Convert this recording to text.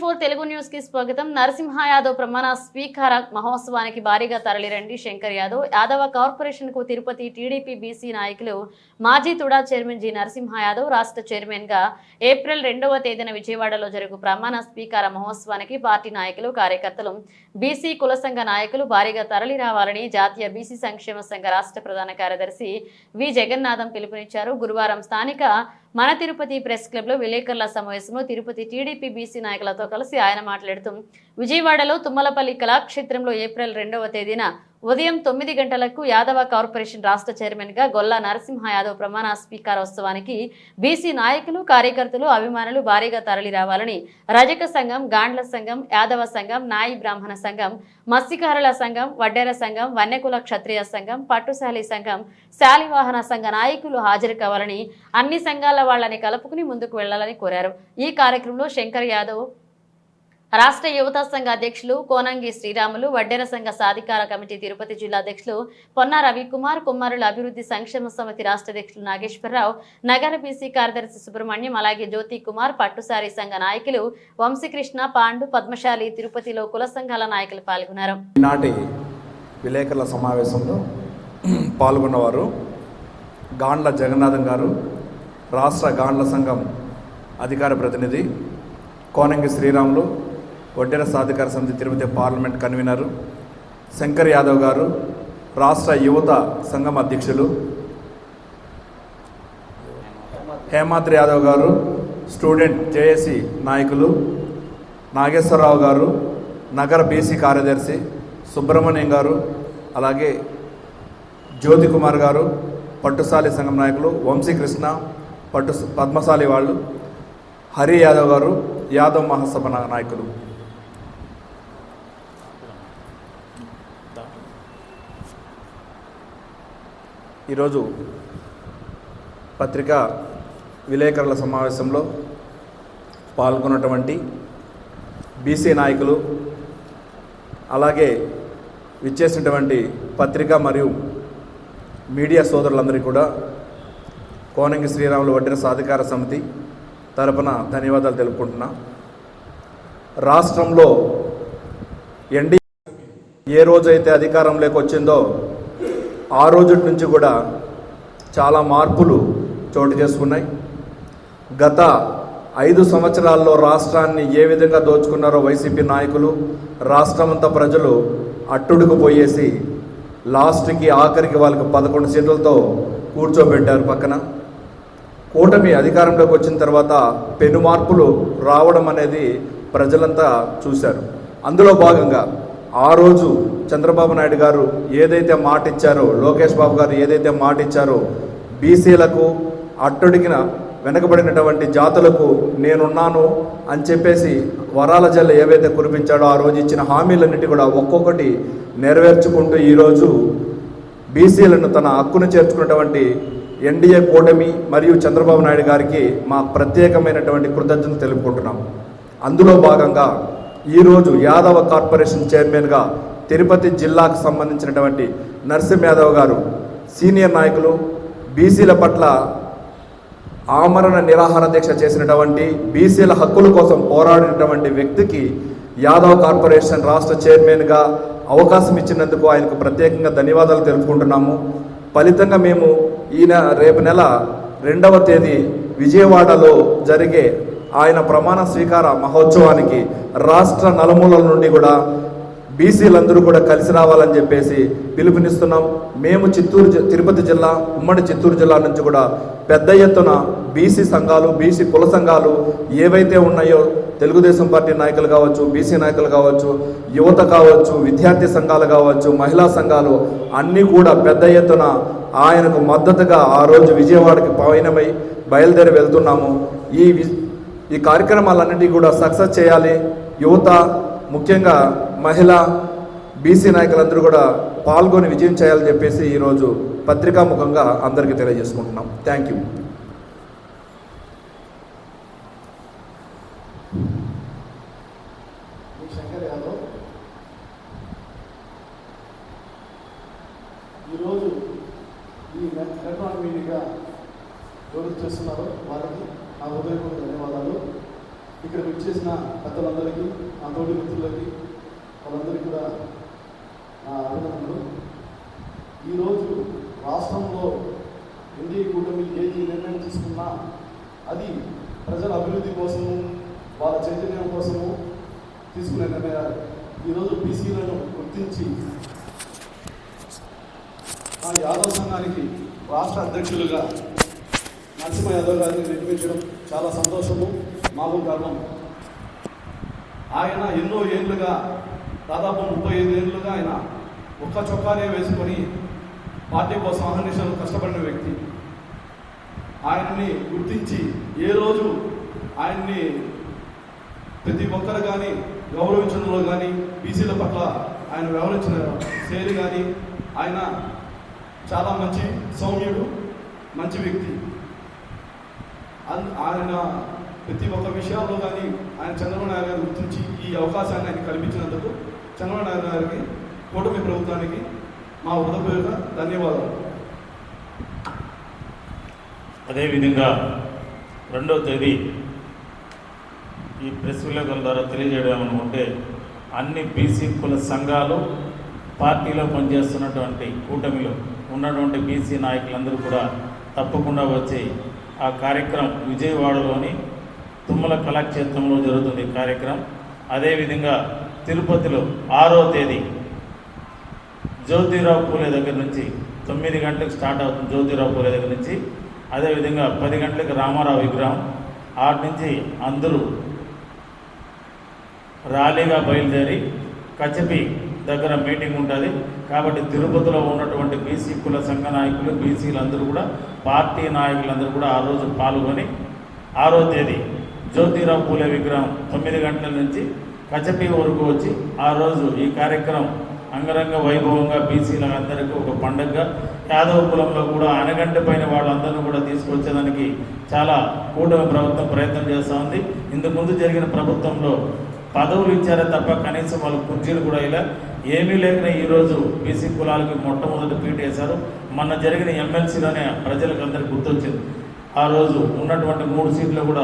Four Telugu న్యూస్కి స్వాగతం. నరసింహ యాదవ్ ప్రమాణ స్వీకార మహోత్సవానికి భారీగా తరలిరండి శంకర్ యాదవ్. యాదవ కార్పొరేషన్కు తిరుపతి టీడీపీ బీసీ నాయకులు మాజీ తుడా చైర్మన్ జి నరసింహ యాదవ్ రాష్ట్ర చైర్మన్గా ఏప్రిల్ రెండవ తేదీన విజయవాడలో జరుగు ప్రమాణ స్వీకార మహోత్సవానికి పార్టీ నాయకులు కార్యకర్తలు బీసీ కుల సంఘ నాయకులు భారీగా తరలి రావాలని జాతీయ బీసీ సంక్షేమ సంఘ రాష్ట్ర ప్రధాన కార్యదర్శి వి. జగన్నాథం పిలుపునిచ్చారు. గురువారం స్థానిక మన తిరుపతి ప్రెస్ క్లబ్లో విలేకరుల సమావేశంలో తిరుపతి టీడీపీ బీసీ నాయకులతో కలిసి ఆయన మాట్లాడుతూ విజయవాడలో తుమ్మలపల్లి కళాక్షేత్రంలో ఏప్రిల్ రెండవ తేదీన ఉదయం తొమ్మిది గంటలకు యాదవ కార్పొరేషన్ రాష్ట్ర చైర్మన్గా గొల్లా నరసింహ యాదవ్ ప్రమాణ స్వీకారోత్సవానికి బీసీ నాయకులు కార్యకర్తలు అభిమానులు భారీగా తరలి రావాలని రజక సంఘం గాండ్ల సంఘం యాదవ సంఘం నాయి బ్రాహ్మణ సంఘం మత్స్యకారుల సంఘం వడ్డెర సంఘం వన్యకుల క్షత్రియ సంఘం పట్టుశాలి సంఘం శాలివాహన సంఘ నాయకులు హాజరు కావాలని అన్ని సంఘాల వాళ్ళని కలుపుకుని ముందుకు వెళ్ళాలని కోరారు. ఈ కార్యక్రమంలో శంకర్ యాదవ్ రాష్ట్ర యువత సంఘ అధ్యక్షులు కోనంగి శ్రీరాములు వడ్డెర సంఘ సాధికార కమిటీ తిరుపతి జిల్లా అధ్యక్షులు పొన్న రవికుమార్ కుమారుల అభివృద్ధి సంక్షేమ సమితి రాష్ట్ర అధ్యక్షులు నాగేశ్వరరావు నగర బీసీ కార్యదర్శి సుబ్రహ్మణ్యం అలాగే జ్యోతి కుమార్ పట్టుసారి సంఘ నాయకులు వంశీకృష్ణ పాండు పద్మశాలి తిరుపతిలో కుల సంఘాల నాయకులు పాల్గొన్నారు. ఈనాటి విలేకరుల సమావేశంలో పాల్గొన్నవారు గాండ్ల జగన్నాథం గారు రాష్ట్ర గాండ్ల సంఘం అధికార ప్రతినిధి కోనంగి శ్రీరాములు వడ్డెర సాధికార సమితి తిరుపతి పార్లమెంట్ కన్వీనరు శంకర్ యాదవ్ గారు రాష్ట్ర యువత సంఘం అధ్యక్షులు హేమాద్రి యాదవ్ గారు స్టూడెంట్ జేఏసి నాయకులు నాగేశ్వరరావు గారు నగర బీసీ కార్యదర్శి సుబ్రహ్మణ్యం గారు అలాగే జ్యోతి కుమార్ గారు పట్టుసాలి సంఘం నాయకులు వంశీకృష్ణ పట్టు పద్మశాలి వాళ్ళు హరి యాదవ్ గారు యాదవ్ మహాసభ నాయకులు. ఈరోజు పత్రికా విలేకరుల సమావేశంలో పాల్గొన్నటువంటి బీసీ నాయకులు అలాగే విచ్చేసినటువంటి పత్రిక మరియు మీడియా సోదరులందరికీ కూడా కోనంగి శ్రీరాములు వడ్డిన సాధికార సమితి తరపున ధన్యవాదాలు తెలుపుకుంటున్నా. రాష్ట్రంలో ఎన్డీ ఏ రోజైతే అధికారంలోకి వచ్చిందో ఆ రోజు నుంచి కూడా చాలా మార్పులు చోటు చేసుకున్నాయి. గత ఐదు సంవత్సరాల్లో రాష్ట్రాన్ని ఏ విధంగా దోచుకున్నారో వైసీపీ నాయకులు రాష్ట్రమంతా ప్రజలు అట్టుడుకు పోయేసి లాస్ట్కి ఆఖరికి వాళ్ళకి పదకొండు సీట్లతో కూర్చోబెట్టారు పక్కన. కూటమి అధికారంలోకి వచ్చిన తర్వాత పెను మార్పులు రావడం అనేది ప్రజలంతా చూశారు. అందులో భాగంగా ఆ రోజు చంద్రబాబు నాయుడు గారు ఏదైతే మాట ఇచ్చారో లోకేష్ బాబు గారు ఏదైతే మాట ఇచ్చారో బీసీలకు అట్టడిగిన వెనకబడినటువంటి జాతులకు నేనున్నాను అని చెప్పేసి వరాల జల్ల ఏవైతే కురిపించాడో ఆ రోజు ఇచ్చిన హామీలన్నిటి కూడా ఒక్కొక్కటి నెరవేర్చుకుంటూ ఈరోజు బీసీలను తన హక్కును చేర్చుకున్నటువంటి ఎన్డీఏ కూటమి మరియు చంద్రబాబు నాయుడు గారికి మా ప్రత్యేకమైనటువంటి కృతజ్ఞతలు తెలుపుకుంటున్నాం. అందులో భాగంగా ఈరోజు యాదవ కార్పొరేషన్ చైర్మన్గా తిరుపతి జిల్లాకు సంబంధించినటువంటి నరసింహ యాదవ్ గారు సీనియర్ నాయకులు బీసీల పట్ల ఆమరణ నిరాహార దీక్ష చేసినటువంటి బీసీల హక్కుల కోసం పోరాడినటువంటి వ్యక్తికి యాదవ్ కార్పొరేషన్ రాష్ట్ర చైర్మన్గా అవకాశం ఇచ్చినందుకు ఆయనకు ప్రత్యేకంగా ధన్యవాదాలు తెలుపుకుంటున్నాము. ఫలితంగా మేము ఈయన రేపు నెల రెండవ తేదీ విజయవాడలో జరిగే ఆయన ప్రమాణ స్వీకార మహోత్సవానికి రాష్ట్ర నలుమూలల నుండి కూడా బీసీలందరూ కూడా కలిసి రావాలని చెప్పేసి పిలుపునిస్తున్నాం. మేము చిత్తూరు జి- తిరుపతి జిల్లా ఉమ్మడి చిత్తూరు జిల్లా నుంచి కూడా పెద్ద ఎత్తున బీసీ సంఘాలు బీసీ కుల సంఘాలు ఏవైతే ఉన్నాయో తెలుగుదేశం పార్టీ నాయకులు కావచ్చు బీసీ నాయకులు కావచ్చు యువత కావచ్చు విద్యార్థి సంఘాలు కావచ్చు మహిళా సంఘాలు అన్నీ కూడా పెద్ద ఎత్తున ఆయనకు మద్దతుగా ఆ రోజు విజయవాడకి పయనమై బయలుదేరి వెళ్తున్నాము. ఈ ఈ కార్యక్రమాలన్నింటినీ కూడా సక్సెస్ చేయాలి. యువత ముఖ్యంగా మహిళ బీసీ నాయకులందరూ కూడా పాల్గొని విజయం చేయాలని చెప్పేసి ఈరోజు పత్రికాముఖంగా అందరికీ తెలియజేసుకుంటున్నాం. థ్యాంక్ యూ చేస్తున్నారు ఈరోజు ఈ ఎలక్ట్రానిక్ వారికి. నా హృదయపూర్వక ధన్యవాదాలు. ఇక్కడికి వచ్చేసిన పెద్దలందరికీ నా తోటి మిత్రులకి వాళ్ళందరికీ కూడా నా అభినందనలు. ఈరోజు రాష్ట్రంలో ఎన్డీఏ కూటమి ఏది నిర్ణయం తీసుకున్నా అది ప్రజల అభివృద్ధి కోసము వాళ్ళ చైతన్యం కోసము తీసుకునే నిర్ణయాలు. ఈరోజు బీసీలను గుర్తించి ఆ యాదవ్ సంఘానికి రాష్ట్ర అధ్యక్షులుగా నరసింహ యాదవ్ గారిని నిర్మించడం చాలా సంతోషము మాకు గర్వం. ఆయన ఎన్నో ఏళ్ళుగా దాదాపు ముప్పై ఐదు ఏళ్ళుగా ఆయన ఒక్క చొక్కానే వేసుకొని పార్టీ కోసం అహర్నిశలు కష్టపడిన వ్యక్తి. ఆయన్ని గుర్తించి ఏ రోజు ఆయన్ని ప్రతి ఒక్కరు కానీ గౌరవించడంలో కానీ బీసీల పట్ల ఆయన వ్యవహరించిన శైలి కానీ ఆయన చాలా మంచి సౌమ్యుడు మంచి వ్యక్తి. ఆయన ప్రతి ఒక్క విషయాల్లో కానీ ఆయన చంద్రబాబు నాయుడు గారు గుర్తించి ఈ అవకాశాన్ని ఆయన కల్పించినందుకు చంద్రబాబు నాయుడు గారికి కూటమి ప్రభుత్వానికి మా హృదయపూర్వక ధన్యవాదాలు. అదేవిధంగా రెండవ తేదీ ఈ ప్రెస్ విలేకరుల ద్వారా తెలియజేయడం అనుకుంటే అన్ని బీసీ కుల సంఘాలు పార్టీలో పనిచేస్తున్నటువంటి కూటమిలో ఉన్నటువంటి బీసీ నాయకులందరూ కూడా తప్పకుండా వచ్చి ఆ కార్యక్రమం విజయవాడలోని తుమ్మల కళాక్షేత్రంలో జరుగుతుంది కార్యక్రమం. అదేవిధంగా తిరుపతిలో ఆరో తేదీ జ్యోతిరావు పూలే దగ్గర నుంచి తొమ్మిది గంటలకు స్టార్ట్ అవుతుంది జ్యోతిరావు పూలే దగ్గర నుంచి. అదేవిధంగా పది గంటలకు రామారావు విగ్రహం. ఆటి నుంచి అందరూ ర్యాలీగా బయలుదేరి కచపి దగ్గర మీటింగ్ ఉంటుంది. కాబట్టి తిరుపతిలో ఉన్నటువంటి బీసీ కుల సంఘ నాయకులు బీసీలందరూ కూడా పార్టీ నాయకులందరూ కూడా ఆ రోజు పాల్గొని ఆరో తేదీ జ్యోతిరావు పూలే విగ్రహం తొమ్మిది గంటల నుంచి కచపి వరకు వచ్చి ఆ రోజు ఈ కార్యక్రమం అంగరంగ వైభవంగా బీసీలందరికీ ఒక పండుగగా యాదవ కులంలో కూడా అనగంట పైన వాళ్ళందరినీ కూడా తీసుకొచ్చేదానికి చాలా కూటమి ప్రభుత్వం ప్రయత్నం చేస్తూ ఉంది. ఇంతకుముందు జరిగిన ప్రభుత్వంలో పదవులు ఇచ్చారే తప్ప కనీసం వాళ్ళ కుర్చీలు కూడా ఇలా ఏమీ లేకనే ఈరోజు బీసీ కులాలకి మొట్టమొదటి పీట వేశారు. మొన్న జరిగిన ఎమ్మెల్సీలోనే ప్రజలకు అందరికి గుర్తొచ్చింది. ఆ రోజు ఉన్నటువంటి మూడు సీట్లు కూడా